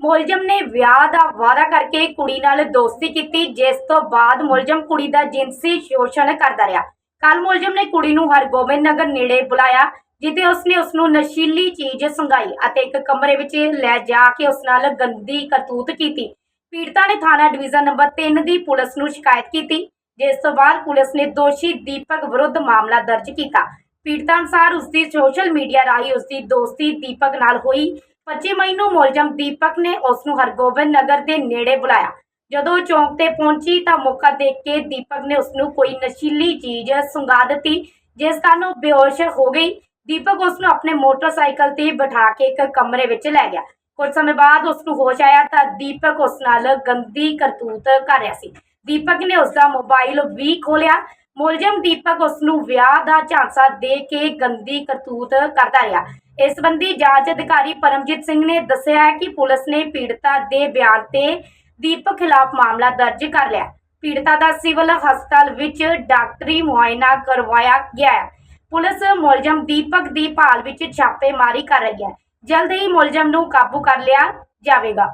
ਮੁਲਜ਼ਮ ਨੇ ਵਿਆਹ ਦਾ ਵਾਅਦਾ ਕਰਕੇ ਕੁੜੀ ਨਾਲ ਦੋਸਤੀ ਕੀਤੀ, ਜਿਸ ਤੋਂ ਬਾਅਦ ਮੁਲਜ਼ਮ ਕੁੜੀ ਦਾ ਜਿਨਸੀ ਸ਼ੋਸ਼ਣ ਕਰਦਾ ਰਿਹਾ। ਕੱਲ ਮੁਲਜ਼ਮ ਨੇ ਕੁੜੀ ਨੂੰ ਹਰਗੋਬਿੰਦ ਨਗਰ ਨੇੜੇ ਬੁਲਾਇਆ, ਜਿੱਥੇ ਉਸਨੇ ਉਸ ਨੂੰ ਨਸ਼ੀਲੀ ਚੀਜ਼ ਸੰਗਾਈ ਅਤੇ ਇੱਕ ਕਮਰੇ ਵਿੱਚ ਲੈ ਜਾ ਕੇ ਉਸ ਨਾਲ ਗੰਦੀ ਕਰਤੂਤ ਕੀਤੀ। ਪੀੜਤਾ ਨੇ ਥਾਣਾ ਡਿਵੀਜ਼ਨ ਨੰਬਰ 3 ਦੀ ਪੁਲਿਸ ਨੂੰ ਸ਼ਿਕਾਇਤ ਕੀਤੀ, ਜਿਸ ਤੋਂ ਬਾਅਦ ਪੁਲਿਸ ਨੇ ਦੋਸ਼ੀ ਦੀਪਕ ਵਿਰੁੱਧ ਮਾਮਲਾ ਦਰਜ ਕੀਤਾ। ਪੀੜਤਾ ਅਨੁਸਾਰ ਉਸਦੀ ਸੋਸ਼ਲ ਮੀਡੀਆ ਰਾਹੀਂ ਉਸਦੀ ਦੋਸਤੀ ਦੀਪਕ ਨਾਲ ਹੋਈ। 25 ਮਈ ਨੂੰ ਮੁਲਜ਼ਮ ਦੀਪਕ ਨੇ ਉਸ ਨੂੰ ਹਰਗੋਬਿੰਦ ਨਗਰ ਦੇ ਨੇੜੇ ਬੁਲਾਇਆ। ਜਦੋਂ ਚੌਂਕ ਤੇ ਪਹੁੰਚੀ ਤਾਂ ਮੌਕਾ ਦੇਖ ਕੇ ਦੀਪਕ ਨੇ ਉਸ ਨੂੰ ਕੋਈ ਨਸ਼ੀਲੀ ਚੀਜ਼ ਸੁੰਘਾ ਦਿੱਤੀ, ਜਿਸ ਕਾਰਨ ਉਹ ਬੇਹੋਸ਼ ਹੋ ਗਈ। ਦੀਪਕ ਉਸ ਨੂੰ ਆਪਣੇ ਮੋਟਰਸਾਈਕਲ ਤੇ ਬਿਠਾ ਕੇ ਇੱਕ ਕਮਰੇ ਵਿੱਚ ਲੈ ਗਿਆ। ਕੁਝ ਸਮੇਂ ਬਾਅਦ ਉਸ ਨੂੰ ਹੋਸ਼ ਆਇਆ ਤਾਂ ਦੀਪਕ ਉਸ ਨਾਲ ਗੰਦੀ ਕਰਤੂਤ ਕਰ ਰਿਹਾ ਸੀ। ਦੀਪਕ ਨੇ ਉਸ ਦਾ ਮੋਬਾਈਲ ਵੀ ਖੋਲਿਆ ਮੁਲਜ਼ਮ ਦੀਪਕ ਉਸ ਨੂੰ ਵਿਆਹ ਦਾ ਝਾਂਸਾ ਦੇ ਕੇ ਗੰਦੀ ਕਰਤੂਤ ਕਰਦਾ ਰਿਹਾ। ਇਸ ਸੰਬੰਧੀ ਜਾਂਚ ਅਧਿਕਾਰੀ ਪਰਮਜੀਤ ਸਿੰਘ ਨੇ ਦੱਸਿਆ ਹੈ ਕਿ ਪੁਲਿਸ ਨੇ ਪੀੜਤਾ ਦੇ ਬਿਆਨ ਤੇ ਦੀਪਕ ਖਿਲਾਫ ਮਾਮਲਾ ਦਰਜ ਕਰ ਲਿਆ। ਪੀੜਤਾ ਦਾ ਸਿਵਲ ਹਸਪਤਾਲ ਵਿੱਚ ਡਾਕਟਰੀ ਮੁਆਇਨਾ ਕਰਵਾਇਆ ਗਿਆ ਹੈ। ਪੁਲਿਸ ਮੁਲਜ਼ਮ ਦੀਪਕ ਦੀ ਭਾਲ ਵਿੱਚ ਛਾਪੇਮਾਰੀ ਕਰ ਰਹੀ ਹੈ। ਜਲਦ ਹੀ ਮੁਲਜ਼ਮ ਨੂੰ ਕਾਬੂ ਕਰ ਲਿਆ ਜਾਵੇਗਾ।